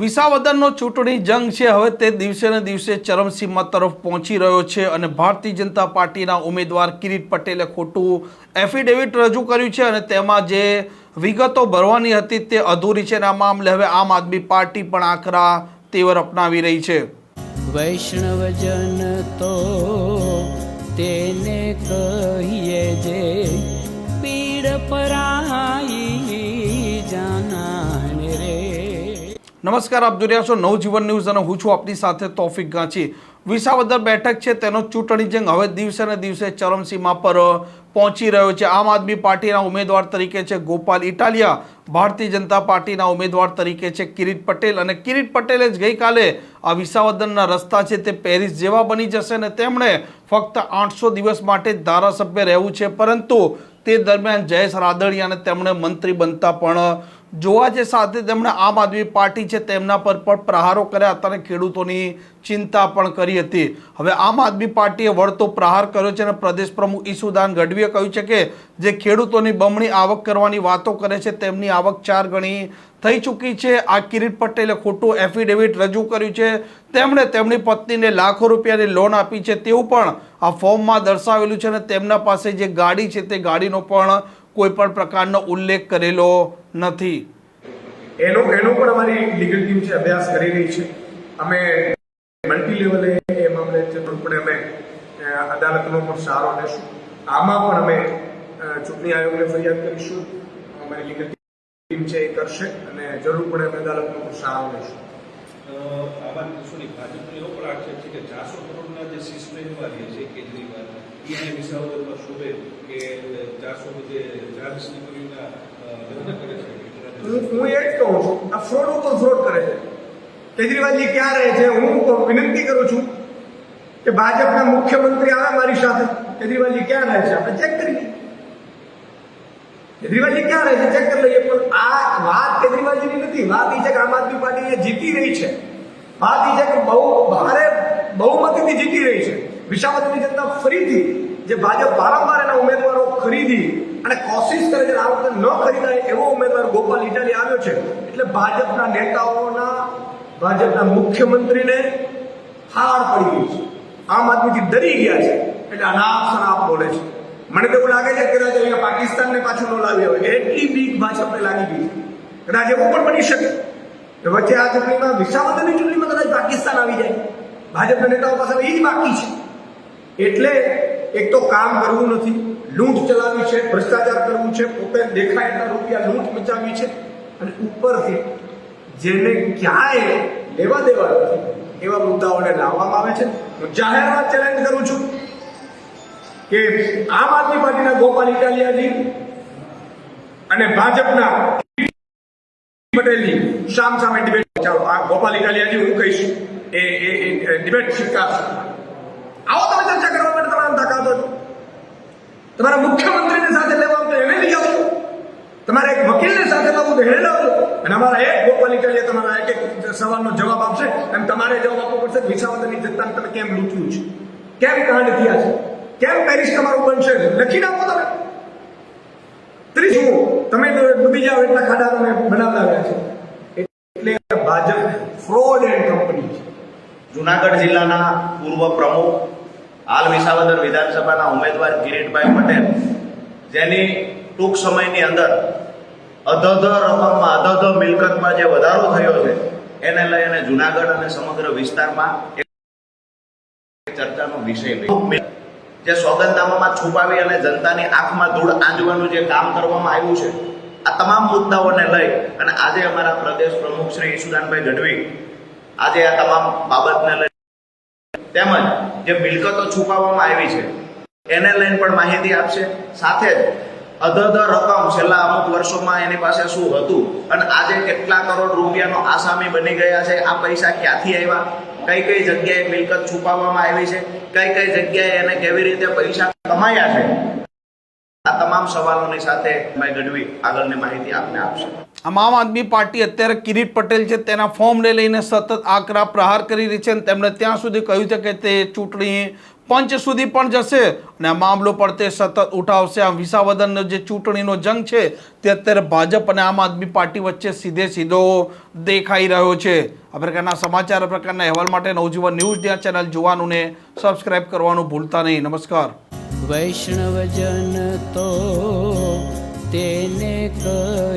વિસાવદરનો ચૂંટણી જંગ છે. હવે તે દિવસે ને દિવસે ચરમસીમા તરફ પહોંચી રહ્યો છે અને ભારતીય જનતા પાર્ટીના ઉમેદવાર કિરીટ પટેલે ખોટું એફિડેવિટ રજૂ કર્યું છે અને તેમાં જે વિગતો ભરવાની હતી તે અધૂરી છે અને આ મામલે હવે આમ આદમી પાર્ટી પણ આકરા તેવર અપનાવી રહી છે. વૈષ્ણવજન તો તેને કહીએ નમસ્કાર, આપ જોઈ છો નવજીવન ન્યૂઝ અને હું છું આપની સાથે તોફિક ગાંચી. વિસાવદર બેઠક છે, તેનો ચૂંટણી જંગ હવે દિવસે ને દિવસે ચરમસીમા પર પહોંચી રહ્યો છે. આમ આદમી પાર્ટીના ઉમેદવાર તરીકે છે ગોપાલ ઇટાલિયા, ભારતીય જનતા પાર્ટીના ઉમેદવાર તરીકે છે કિરીટ પટેલ અને કિરીટ પટેલે જ ગઈકાલે આ વિસાવદરના રસ્તા છે તે પેરિસ જેવા બની જશે અને તેમણે ફક્ત આઠસો દિવસ માટે ધારાસભ્ય રહેવું છે. પરંતુ તે દરમિયાન જયેશ રાદડિયાને તેમણે મંત્રી બનતા પણ જોવા જે સાથે તેમણે આમ આદમી પાર્ટી છે તેમના પર પણ પ્રહારો કર્યા હતા અને ખેડૂતોની ચિંતા પણ કરી હતી. હવે આમ આદમી પાર્ટીએ વળતો પ્રહાર કર્યો છે અને પ્રદેશ પ્રમુખ ઈસુદાન ગઢવીએ કહ્યું છે કે જે ખેડૂતોની બમણી આવક કરવાની વાતો કરે છે તેમની આવક ચાર ગણી થઈ ચૂકી છે. આ કિરીટ પટેલે ખોટું એફિડેવિટ રજૂ કર્યું છે. તેમણે તેમની પત્નીને લાખો રૂપિયાની લોન આપી છે. તેવું પણ આ ફોર્મમાં દર્શાવેલું છે અને તેમના પાસે જે ગાડી છે તે ગાડીનો પણ કોઈ પણ પ્રકારનો ઉલ્લેખ કરેલો નથી. એનો એનો પણ અમારી લીગલ ટીમ છે અભ્યાસ કરી રહી છે. અમે મલ્ટી લેવલે એ મામલે ચતુર્પણે અમે અદાલતનો પણ સહારો લેશું આમાં પણ અમે ચૂંટણી આયોગને ફરિયાદ કરીશું. અમારી લીગલ ટીમ છે એ કરશે અને જરૂર પડે અમે અદાલતનો પણ સહારો લેશું આમાં શું ભાજપનો એવો પણ આક્ષેપ છે કે ચારસો કરોડના જે વાળી છે કેજરીવાલ એને વિસાવદરમાં શોભે કે ચારસો જે જાહેર દીકરીઓના લગ્ન કરે છે હું એ જ કહું છું, આ ફ્રોડ ઉપર ફ્રોડ કરે છે. કેજરીવાલજી ક્યાં રહે છે? હું વિનંતી કરું છું કે ભાજપના મુખ્યમંત્રી આવે મારી સાથે. કેજરીવાલજી ક્યાં રહે છે? આપણે ચેક કરી કેજરીવાલજી ક્યાં રહે છે? ચેક કરી લઈએ. પણ આ વાત કેજરીવાલજીની નથી. વાત એ છે કે આમ આદમી પાર્ટી જીતી રહી છે. વાત એ છે કે બહુ ભારે બહુમતીથી જીતી રહી છે. વિસાવદરની જનતા ફરીથી જે ભાજપ વારંવાર એના ઉમેદવારો ખરીદી અને કોશિશ કરે છે આ વખતે ન ખરીદાય એવો ઉમેદવાર ગોપાલ ઇટાલી આવ્યો છે. એટલે ભાજપના નેતાઓના, ભાજપના મુખ્યમંત્રીને હાર પડી ગઈ છે. આમ આદમીથી ડરી ગયા છે. એટલે અનાપ શનાપ બોલે છે. મને તો એવું લાગે છે કદાચ અહીંયા પાકિસ્તાનને પાછું ન લાવી હોય. એટલી બીક ભાજપને લાગી ગઈ કદાચ એવું પણ બની શકે. વચ્ચે આ ચૂંટણીમાં વિસાવદરની ચૂંટણીમાં કદાચ પાકિસ્તાન આવી જાય. ભાજપના નેતાઓ પાસે એ જ બાકી છે. એટલે એક તો કામ કરવું નથી, લૂંટ ચલાવી છે, ભ્રષ્ટાચાર કરવું છે પોતે દેખાય એટલા રૂપિયા લૂંટ મચાવી છે અને ઉપરથી જેને ક્યાંય લેવા દેવા નથી, એવા મુદ્દાઓને લાવવામાં આવે છે. હું જાહેરમાં ચેલેન્જ કરું છું કે આમ આદમી પાર્ટીના ગોપાલ ઇટાલિયાજી અને ભાજપના પટેલની સામ સામે ડિબેટ ચાલો. આ ગોપાલ ઇટાલિયાજી હું કહીશ, એ એ ડિબેટ સ્વીકારશે આવો તમે ચર્ચા કરવા માટે તમારા તાકાત હોય તમારા મુખ્યમંત્રીને સાથે લેવા હોય તો એને લઈ આવો તમારે એક વકીલને લાવો અને અમારા એક ગોપાલ ઇટાલિયા તમારા એક એક સવાલનો જવાબ આપશે. અને તમારે જવાબ આપવો પડશે વિસાવદરની જનતાને તમે કેમ લૂંટ્યું છે? કેમ કાંડ થયા છે? કેમ પેરિસ તમારું બનશે? લખી નાખો તમે. ત્રીજું તમે ડૂબી જાઓ એટલા ખાડા તમે બનાવડાવ્યા છે. એટલે ભાજપ ફ્રોડ એન્ડ કંપની છે. જુનાગઢ જિલ્લાના પૂર્વ પ્રમુખ, હાલ વિસાવદર વિધાનસભાના ઉમેદવાર કિરીટભાઈ પટેલ, જેની ટૂંક સમયની અંદર અધધ રકમમાં અધધ મિલકતમાં જે વધારો થયો છે, એને લઈને જુનાગઢ અને સમગ્ર વિસ્તારમાં ચર્ચાનો વિષય જે સોગંદનામામાં છુપાવી અને જનતાની આંખમાં ધૂળ આંજવાનું જે કામ કરવામાં આવ્યું છે, આ તમામ મુદ્દાઓને લઈ અને આજે અમારા પ્રદેશ પ્રમુખ શ્રી ઈશુદાનભાઈ ગઢવી આજે આ તમામ બાબતને લઈ તેમજ જે મિલકતો છુપાવવામાં આવી છે, એને લઈને પણ માહિતી આપશે. સાથે જ અધધ રકમ છેલ્લા અમુક વર્ષોમાં એની પાસે શું હતું? અને આજે કેટલા કરોડ રૂપિયાનો આસામી બની ગયા છે? આ પૈસા ક્યાંથી આવ્યા? કઈ કઈ જગ્યાએ મિલકત છુપાવવામાં આવી છે? કઈ કઈ જગ્યાએ એને કેવી રીતે પૈસા કમાયા છે? આ તમામ સવાલોની સાથે મેં ગઢવી આગળની માહિતી આપને આપશે. આમ આમ આદમી પાર્ટી અત્યારે કિરીટ પટેલ છે, તેના ફોર્મને લઈને સતત આકરા પ્રહાર કરી રહી છે અને તેમણે ત્યાં સુધી કહ્યું છે કે તે ચૂંટણી પંચ સુધી પણ જશે અને આ મામલો પણ તે સતત ઉઠાવશે. આમ વિસાવદનનો જે ચૂંટણીનો જંગ છે, તે અત્યારે ભાજપ અને આમ આદમી પાર્ટી વચ્ચે સીધે સીધો દેખાઈ રહ્યો છે. આ પ્રકારના સમાચાર, આ પ્રકારના અહેવાલ માટે નવજીવન ન્યૂઝ ત્યાં ચેનલ જોવાનું ને સબસ્ક્રાઇબ કરવાનું ભૂલતા નહીં. નમસ્કાર. વૈષ્ણવજન તો તેને પર